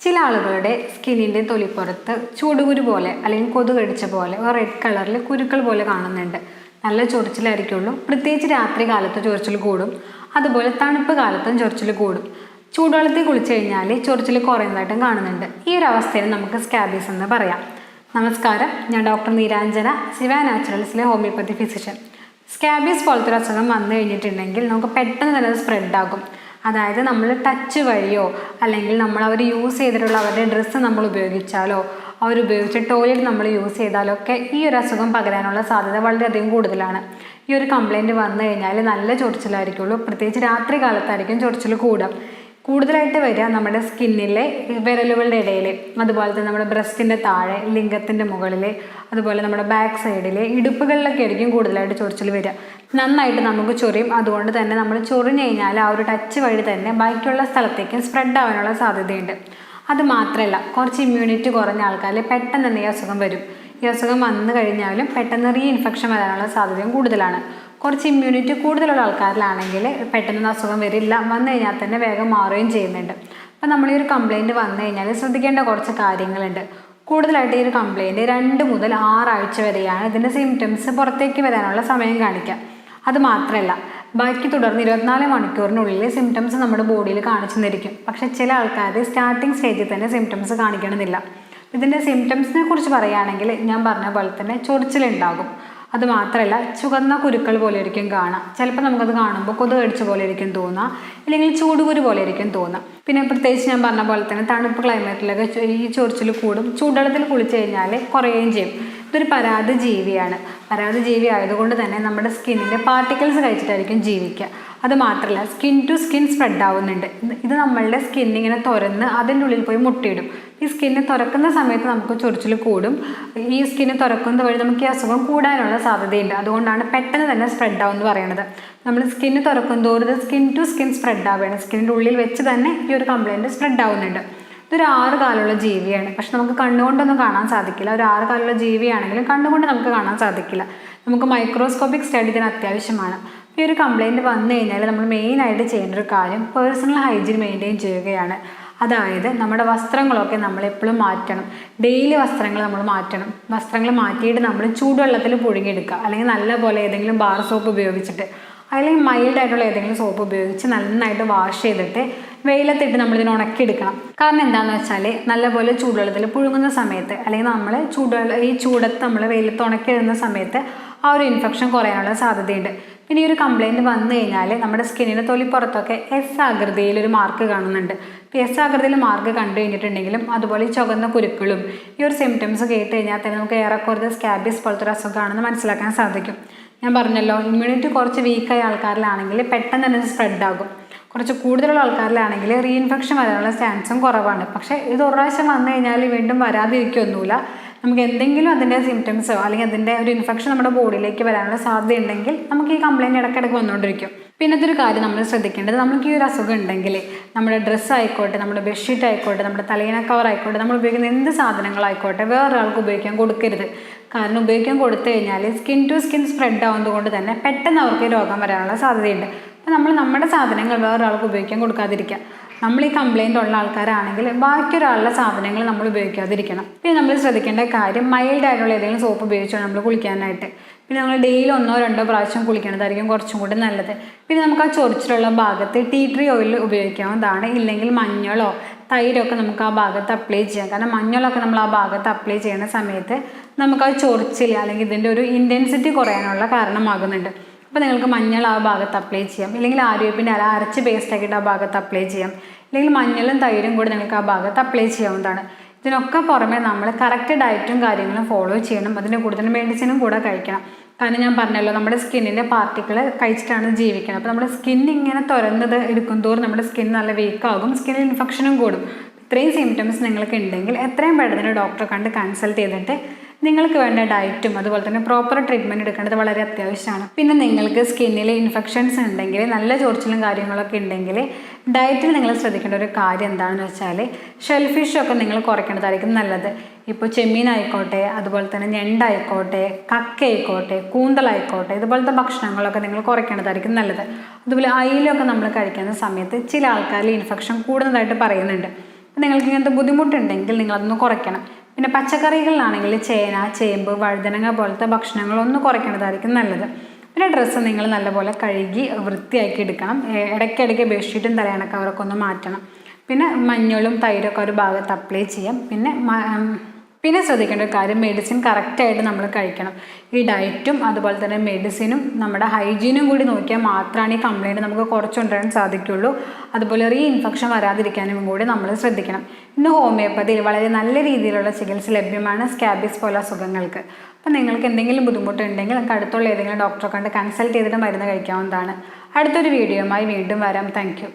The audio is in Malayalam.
ചില ആളുകളുടെ സ്കിന്നിന്റെ തൊലിപ്പുറത്ത് ചൂടുകുരു പോലെ അല്ലെങ്കിൽ കൊതുകടിച്ച പോലെ റെഡ് കളറിൽ കുരുക്കൾ പോലെ കാണുന്നുണ്ട്. നല്ല ചൊറിച്ചിലായിരിക്കുള്ളൂ. പ്രത്യേകിച്ച് രാത്രി കാലത്ത് ചൊറിച്ചിൽ കൂടും. അതുപോലെ തണുപ്പ് കാലത്തും ചൊറിച്ചിൽ കൂടും. ചൂടുവെള്ളത്തിൽ കുളിച്ചു കഴിഞ്ഞാൽ ചൊറിച്ചിൽ കുറയുന്നതായിട്ടും കാണുന്നുണ്ട്. ഈ ഒരു അവസ്ഥയിൽ നമുക്ക് സ്കാബീസ് എന്ന് പറയാം. നമസ്കാരം. ഞാൻ ഡോക്ടർ നീരാഞ്ജന ശിവ നാച്ചുറൽസിലെ ഹോമിയോപ്പതി ഫിസിഷ്യൻ സ്കാബീസ് പോലത്തെ ഒരു അസുഖം വന്നു കഴിഞ്ഞിട്ടുണ്ടെങ്കിൽ നമുക്ക് പെട്ടെന്ന് തന്നെ അത് സ്പ്രെഡ് ആകും. അതായത് നമ്മൾ ടച്ച് വഴിയോ അല്ലെങ്കിൽ നമ്മൾ അവർ യൂസ് ചെയ്തിട്ടുള്ള അവരുടെ ഡ്രസ്സ് നമ്മൾ ഉപയോഗിച്ചാലോ അവർ ഉപയോഗിച്ച ടോയ്ലറ്റ് നമ്മൾ യൂസ് ചെയ്താലോ ഒക്കെ ഈ ഒരു അസുഖം പകരാനുള്ള സാധ്യത വളരെയധികം കൂടുതലാണ്. ഈ ഒരു കംപ്ലൈന്റ് വന്നു കഴിഞ്ഞാൽ നല്ല ചൊറിച്ചിലായിരിക്കുള്ളൂ. പ്രത്യേകിച്ച് രാത്രി കാലത്തായിരിക്കും ചൊറിച്ചിൽ കൂടുക. കൂടുതലായിട്ട് വരിക നമ്മുടെ സ്കിന്നിലെ വിരലുകളുടെ ഇടയിൽ അതുപോലെ തന്നെ നമ്മുടെ ബ്രസ്റ്റിന്റെ താഴെ ലിംഗത്തിന്റെ മുകളിൽ അതുപോലെ നമ്മുടെ ബാക്ക് സൈഡിൽ ഇടുപ്പുകളിലൊക്കെ ആയിരിക്കും കൂടുതലായിട്ട് ചൊറിച്ചിൽ വരിക. നന്നായിട്ട് നമുക്ക് ചൊറിയും. അതുകൊണ്ട് തന്നെ നമ്മൾ ചൊറിഞ്ഞു കഴിഞ്ഞാൽ ആ ഒരു ടച്ച് വഴി തന്നെ ബാക്കിയുള്ള സ്ഥലത്തേക്കും സ്പ്രെഡ് ആവാനുള്ള സാധ്യതയുണ്ട്. അത് മാത്രമല്ല കുറച്ച് ഇമ്മ്യൂണിറ്റി കുറഞ്ഞ ആൾക്കാരിൽ പെട്ടെന്ന് തന്നെ ഈ അസുഖം വരും. ഈ അസുഖം വന്നു കഴിഞ്ഞാലും പെട്ടെന്ന് റീ ഇൻഫെക്ഷൻ വരാനുള്ള സാധ്യതയും കൂടുതലാണ്. കുറച്ച് ഇമ്മ്യൂണിറ്റി കൂടുതലുള്ള ആൾക്കാരിലാണെങ്കിൽ പെട്ടെന്ന് അസുഖം വരില്ല. വന്നു കഴിഞ്ഞാൽ തന്നെ വേഗം മാറുകയും ചെയ്യുന്നുണ്ട്. അപ്പം നമ്മൾ ഈ ഒരു കംപ്ലയിന്റ് വന്നു കഴിഞ്ഞാൽ ശ്രദ്ധിക്കേണ്ട കുറച്ച് കാര്യങ്ങളുണ്ട്. കൂടുതലായിട്ട് ഈ ഒരു കംപ്ലയിന്റ് രണ്ട് മുതൽ ആറാഴ്ച വരെയാണ് ഇതിന്റെ സിംറ്റംസ് പുറത്തേക്ക് വരാനുള്ള സമയം കാണിക്കുക. അത് മാത്രമല്ല ബാക്കി തുടർന്ന് ഇരുപത്തിനാല് മണിക്കൂറിനുള്ളിൽ സിംറ്റംസ് നമ്മുടെ ബോഡിയിൽ കാണിച്ചു തന്നിരിക്കും. പക്ഷേ ചില ആൾക്കാർ സ്റ്റാർട്ടിങ് സ്റ്റേജിൽ തന്നെ സിംറ്റംസ് കാണിക്കണമെന്നില്ല. ഇതിന്റെ സിംറ്റംസിനെ കുറിച്ച് പറയുകയാണെങ്കിൽ ഞാൻ പറഞ്ഞ പോലെ തന്നെ ചൊറിച്ചിലുണ്ടാകും. അത് മാത്രമല്ല ചുവന്ന കുരുക്കൾ പോലെ ആയിരിക്കും കാണാം ചിലപ്പോൾ നമുക്കത് കാണുമ്പോൾ കൊതു കടിച്ച പോലെ ആയിരിക്കും തോന്നുക. അല്ലെങ്കിൽ ചൂടുകുരു പോലെ ആയിരിക്കും തോന്നുക. പിന്നെ പ്രത്യേകിച്ച് ഞാൻ പറഞ്ഞ പോലെ തന്നെ തണുപ്പ് ക്ലൈമറ്റിലൊക്കെ ഈ ചൊറിച്ചിൽ കൂടും. ചൂടുവെള്ളത്തിൽ കുളിച്ച് കഴിഞ്ഞാൽ കുറയുകയും ചെയ്യും. ഇതൊരു പരാതി ജീവിയാണ് പരാതി ജീവി ആയതുകൊണ്ട് തന്നെ നമ്മുടെ സ്കിന്നിന്റെ പാർട്ടിക്കിൾസ് കഴിച്ചിട്ടായിരിക്കും ജീവിക്കുക. അത് മാത്രമല്ല സ്കിൻ ടു സ്കിൻ സ്പ്രെഡ് ആവുന്നുണ്ട്. ഇത് നമ്മളുടെ സ്കിന്നിങ്ങനെ തുറന്ന് അതിന്റെ ഉള്ളിൽ പോയി മുട്ടയിടും. ഈ സ്കിന്ന് തുറക്കുന്ന സമയത്ത് നമുക്ക് ചൊറിച്ചിൽ കൂടും. ഈ സ്കിന്ന് തുറക്കുന്നത് വഴി നമുക്ക് ഈ അസുഖം കൂടാനുള്ള സാധ്യതയുണ്ട്. അതുകൊണ്ടാണ് പെട്ടെന്ന് തന്നെ സ്പ്രെഡ് ആവും എന്ന് പറയുന്നത്. നമ്മൾ സ്കിന്ന് തുറക്കും തോറും സ്കിൻ ടു സ്കിൻ സ്പ്രെഡ് ആവുകയാണ്. സ്കിന്നിന്റെ ഉള്ളിൽ വെച്ച് തന്നെ ഈ ഒരു കംപ്ലൈന്റ് സ്പ്രെഡ് ആവുന്നുണ്ട്. ഇതൊരു ആറ് കാലമുള്ള ജീവിയാണ്. പക്ഷെ നമുക്ക് കണ്ണുകൊണ്ടൊന്നും കാണാൻ സാധിക്കില്ല. ഒരു ആറ് കാലമുള്ള ജീവിയാണെങ്കിലും കണ്ണുകൊണ്ട് നമുക്ക് കാണാൻ സാധിക്കില്ല. നമുക്ക് മൈക്രോസ്കോപ്പിക് സ്റ്റഡി ഇതിന് അത്യാവശ്യമാണ്. ഈ ഒരു കംപ്ലൈന്റ് വന്നു കഴിഞ്ഞാൽ നമ്മൾ മെയിനായിട്ട് ചെയ്യേണ്ട ഒരു കാര്യം പേഴ്സണൽ ഹൈജീൻ മെയിന്റെയിൻ ചെയ്യുകയാണ്. അതായത് നമ്മുടെ വസ്ത്രങ്ങളൊക്കെ നമ്മൾ എപ്പോഴും മാറ്റണം. ഡെയിലി വസ്ത്രങ്ങൾ നമ്മൾ മാറ്റണം. വസ്ത്രങ്ങൾ മാറ്റിയിട്ട് നമ്മൾ ചൂടുവെള്ളത്തിൽ പുഴുങ്ങിയെടുക്കുക. അല്ലെങ്കിൽ നല്ല പോലെ ഏതെങ്കിലും ബാർ സോപ്പ് ഉപയോഗിച്ചിട്ട്. അല്ലെങ്കിൽ മൈൽഡ് ആയിട്ടുള്ള ഏതെങ്കിലും സോപ്പ് ഉപയോഗിച്ച് നന്നായിട്ട് വാഷ് ചെയ്തിട്ട് വെയിലത്തിട്ട് നമ്മളിതിനെ ഉണക്കിയെടുക്കണം. കാരണം എന്താണെന്ന് വെച്ചാൽ നല്ലപോലെ ചൂടുവെള്ളത്തിൽ പുഴുങ്ങുന്ന സമയത്ത് അല്ലെങ്കിൽ നമ്മൾ ചൂടുവെള്ള ഈ ചൂടത്ത് നമ്മൾ വെയിലത്ത് ഉണക്കിയിടുന്ന സമയത്ത് ആ ഒരു ഇൻഫെക്ഷൻ കുറയാനുള്ള സാധ്യതയുണ്ട്. പിന്നെ ഈ ഒരു കംപ്ലയിന്റ് വന്നു കഴിഞ്ഞാൽ നമ്മുടെ സ്കിന്നിന്റെ തൊലിപ്പുറത്തൊക്കെ എസ് ആകൃതിയിൽ ഒരു മാർക്ക് കാണുന്നുണ്ട്. ഇപ്പോൾ എസ് ആകൃതിയിൽ മാർക്ക് കണ്ടു കഴിഞ്ഞിട്ടുണ്ടെങ്കിലും അതുപോലെ ഈ ചുവന്ന കുരുക്കളും ഈ ഒരു സിംറ്റംസ് കേട്ട് കഴിഞ്ഞാൽ തന്നെ നമുക്ക് ഏറെക്കുറച്ച് സ്കാബീസ് പോലത്തെ ഒരു അസുഖമാണെന്ന് മനസ്സിലാക്കാൻ സാധിക്കും. ഞാൻ പറഞ്ഞല്ലോ ഇമ്മ്യൂണിറ്റി കുറച്ച് വീക്കായ ആൾക്കാരിലാണെങ്കിൽ പെട്ടെന്ന് തന്നെ സ്പ്രെഡ് ആകും. കുറച്ച് കൂടുതലുള്ള ആൾക്കാരിലാണെങ്കിൽ റീഇൻഫെക്ഷൻ വരാനുള്ള ചാൻസും കുറവാണ്. പക്ഷേ ഇത് ഒരു പ്രാവശ്യം വന്നു കഴിഞ്ഞാൽ വീണ്ടും വരാതിരിക്കൊന്നുമില്ല നമുക്ക് എന്തെങ്കിലും അതിന്റെ സിംറ്റംസോ അല്ലെങ്കിൽ അതിന്റെ ഒരു ഇൻഫെക്ഷൻ നമ്മുടെ ബോഡിയിലേക്ക് വരാനുള്ള സാധ്യത ഉണ്ടെങ്കിൽ നമുക്ക് ഈ കംപ്ലയിന്റ് ഇടയ്ക്കിടയ്ക്ക് വന്നുകൊണ്ടിരിക്കും. പിന്നത്തെ ഒരു കാര്യം നമ്മൾ ശ്രദ്ധിക്കേണ്ടത് നമുക്ക് ഈ ഒരു അസുഖം ഉണ്ടെങ്കിൽ നമ്മുടെ ഡ്രസ്സ് ആയിക്കോട്ടെ നമ്മുടെ ബെഡ്ഷീറ്റ് ആയിക്കോട്ടെ നമ്മുടെ തലയിണ കവർ ആയിക്കോട്ടെ നമ്മൾ ഉപയോഗിക്കുന്ന എന്ത് സാധനങ്ങളായിക്കോട്ടെ വേറൊരാൾക്ക് ഉപയോഗിക്കാൻ കൊടുക്കരുത്. കാരണം ഉപയോഗിക്കാൻ കൊടുത്തു കഴിഞ്ഞാൽ സ്കിൻ ടു സ്കിൻ സ്പ്രെഡ് ആവുന്നതുകൊണ്ട് തന്നെ പെട്ടെന്ന് അവർക്ക് രോഗം വരാനുള്ള സാധ്യതയുണ്ട്. അപ്പോൾ നമ്മൾ നമ്മുടെ സാധനങ്ങൾ വേറൊരാൾക്ക് ഉപയോഗിക്കാൻ കൊടുക്കാതിരിക്കുക. നമ്മൾ ഈ കംപ്ലൈന്റ് ഉള്ള ആൾക്കാരാണെങ്കിൽ ബാക്കി ഒരാളുടെ സാധനങ്ങൾ നമ്മൾ ഉപയോഗിക്കാതിരിക്കണം. പിന്നെ നമ്മൾ ശ്രദ്ധിക്കേണ്ട കാര്യം മൈൽഡ് ആയിട്ടുള്ള ഏതെങ്കിലും സോപ്പ് ഉപയോഗിച്ചാണ് നമ്മൾ കുളിക്കാനായിട്ട്. പിന്നെ നമ്മൾ ഡെയിലി ഒന്നോ രണ്ടോ പ്രാവശ്യം കുളിക്കണതായിരിക്കും കുറച്ചും കൂടി നല്ലത്. പിന്നെ നമുക്ക് ആ ചൊറിച്ചിലുള്ള ഭാഗത്ത് ടീ ട്രീ ഓയിൽ ഉപയോഗിക്കാവുന്നതാണ്. ഇല്ലെങ്കിൽ മഞ്ഞളോ തൈരൊക്കെ നമുക്ക് ആ ഭാഗത്ത് അപ്ലൈ ചെയ്യാം. കാരണം മഞ്ഞളൊക്കെ നമ്മൾ ആ ഭാഗത്ത് അപ്ലൈ ചെയ്യുന്ന സമയത്ത് നമുക്ക് ആ ചൊറിച്ചിൽ അല്ലെങ്കിൽ ഇതിന്റെ ഒരു ഇന്റൻസിറ്റി കുറയാനുള്ള കാരണമാകുന്നുണ്ട്. അപ്പോൾ നിങ്ങൾക്ക് മഞ്ഞൾ ആ ഭാഗത്ത് അപ്ലൈ ചെയ്യാം. ഇല്ലെങ്കിൽ ആര്യവേപ്പിന്റെ അല അരച്ച് പേസ്റ്റ് ആക്കിയിട്ട് ആ ഭാഗത്ത് അപ്ലൈ ചെയ്യാം. ഇല്ലെങ്കിൽ മഞ്ഞളും തൈരും കൂടി നിങ്ങൾക്ക് ആ ഭാഗത്ത് അപ്ലൈ ചെയ്യാവുന്നതാണ്. ഇതിനൊക്കെ പുറമെ നമ്മൾ കറക്റ്റ് ഡയറ്റും കാര്യങ്ങളും ഫോളോ ചെയ്യണം. അതിന്റെ കൂടുതൽ മെഡിസിനും കൂടെ കഴിക്കണം. കാരണം ഞാൻ പറഞ്ഞല്ലോ നമ്മുടെ സ്കിന്നിന്റെ പാർട്ടിക്കിൾ കഴിച്ചിട്ടാണ് ജീവിക്കുന്നത് അപ്പോൾ നമ്മുടെ സ്കിൻ ഇങ്ങനെ തുറന്നത് എടുക്കും തോറും നമ്മുടെ സ്കിൻ നല്ല വീക്കാകും സ്കിന്നിൽ ഇൻഫെക്ഷനും കൂടും. ഇത്രയും സിംറ്റംസ് നിങ്ങൾക്ക് ഉണ്ടെങ്കിൽ എത്രയും പെട്ടെന്ന് ഡോക്ടറെ കണ്ട് കൺസൾട്ട് ചെയ്തിട്ട് നിങ്ങൾക്ക് വേണ്ട ഡയറ്റും അതുപോലെ തന്നെ പ്രോപ്പർ ട്രീറ്റ്മെന്റ് എടുക്കേണ്ടത് വളരെ അത്യാവശ്യമാണ്. പിന്നെ നിങ്ങൾക്ക് സ്കിന്നിൽ ഇൻഫെക്ഷൻസ് ഉണ്ടെങ്കിൽ നല്ല ചൊറിച്ചിലും കാര്യങ്ങളൊക്കെ ഉണ്ടെങ്കിൽ ഡയറ്റിൽ നിങ്ങൾ ശ്രദ്ധിക്കേണ്ട ഒരു കാര്യം എന്താണെന്ന് വെച്ചാൽ ഷെൽഫിഷൊക്കെ നിങ്ങൾ കുറയ്ക്കേണ്ടതായിരിക്കും നല്ലത്. ഇപ്പോൾ ചെമ്മീനായിക്കോട്ടെ അതുപോലെ തന്നെ ഞണ്ടായിക്കോട്ടെ കക്കയായിക്കോട്ടെ കൂന്തലായിക്കോട്ടെ ഇതുപോലത്തെ ഭക്ഷണങ്ങളൊക്കെ നിങ്ങൾ കുറയ്ക്കേണ്ടതായിരിക്കും നല്ലത്. അതുപോലെ അയിലൊക്കെ നമ്മൾ കഴിക്കുന്ന സമയത്ത് ചില ആൾക്കാരിൽ ഇൻഫെക്ഷൻ കൂടുന്നതായിട്ട് പറയുന്നുണ്ട്. നിങ്ങൾക്ക് ഇങ്ങനത്തെ ബുദ്ധിമുട്ടുണ്ടെങ്കിൽ നിങ്ങളതൊന്ന് കുറയ്ക്കണം. പിന്നെ പച്ചക്കറികളിലാണെങ്കിൽ ചേന ചേമ്പ് വഴുതനങ്ങ പോലത്തെ ഭക്ഷണങ്ങളൊന്നും കുറയ്ക്കേണ്ടതായിരിക്കും നല്ലത്. പിന്നെ ഡ്രസ്സ് നിങ്ങൾ നല്ലപോലെ കഴുകി വൃത്തിയാക്കി എടുക്കണം. ഇടയ്ക്കിടയ്ക്ക് ബെഡ്ഷീറ്റും തലയണ കവറൊക്കെ ഒന്ന് മാറ്റണം. പിന്നെ മഞ്ഞളും തൈരൊക്കെ ഒരു ഭാഗത്ത് അപ്ലൈ ചെയ്യാം. പിന്നെ പിന്നെ ശ്രദ്ധിക്കേണ്ട ഒരു കാര്യം മെഡിസിൻ കറക്റ്റായിട്ട് നമ്മൾ കഴിക്കണം. ഈ ഡയറ്റും അതുപോലെ തന്നെ മെഡിസിനും നമ്മുടെ ഹൈജീനും കൂടി നോക്കിയാൽ മാത്രമാണ് ഈ കംപ്ലൈന്റ് നമുക്ക് കുറച്ചുകൊണ്ടുവരാൻ സാധിക്കുള്ളൂ. അതുപോലെ റീ ഇൻഫെക്ഷൻ വരാതിരിക്കാനും കൂടി നമ്മൾ ശ്രദ്ധിക്കണം. ഇന്ന് ഹോമിയോപ്പതിയിൽ വളരെ നല്ല രീതിയിലുള്ള ചികിത്സ ലഭ്യമാണ് സ്കാബിസ് പോലെ അസുഖങ്ങൾക്ക്. അപ്പം നിങ്ങൾക്ക് എന്തെങ്കിലും ബുദ്ധിമുട്ടുണ്ടെങ്കിൽ നിങ്ങൾക്ക് അടുത്തുള്ള ഏതെങ്കിലും ഡോക്ടറെ കണ്ട് കൺസൾട്ട് ചെയ്തിട്ട് മരുന്ന് കഴിക്കാവുന്നതാണ്. അടുത്തൊരു വീഡിയോയുമായി വീണ്ടും വരാം. താങ്ക്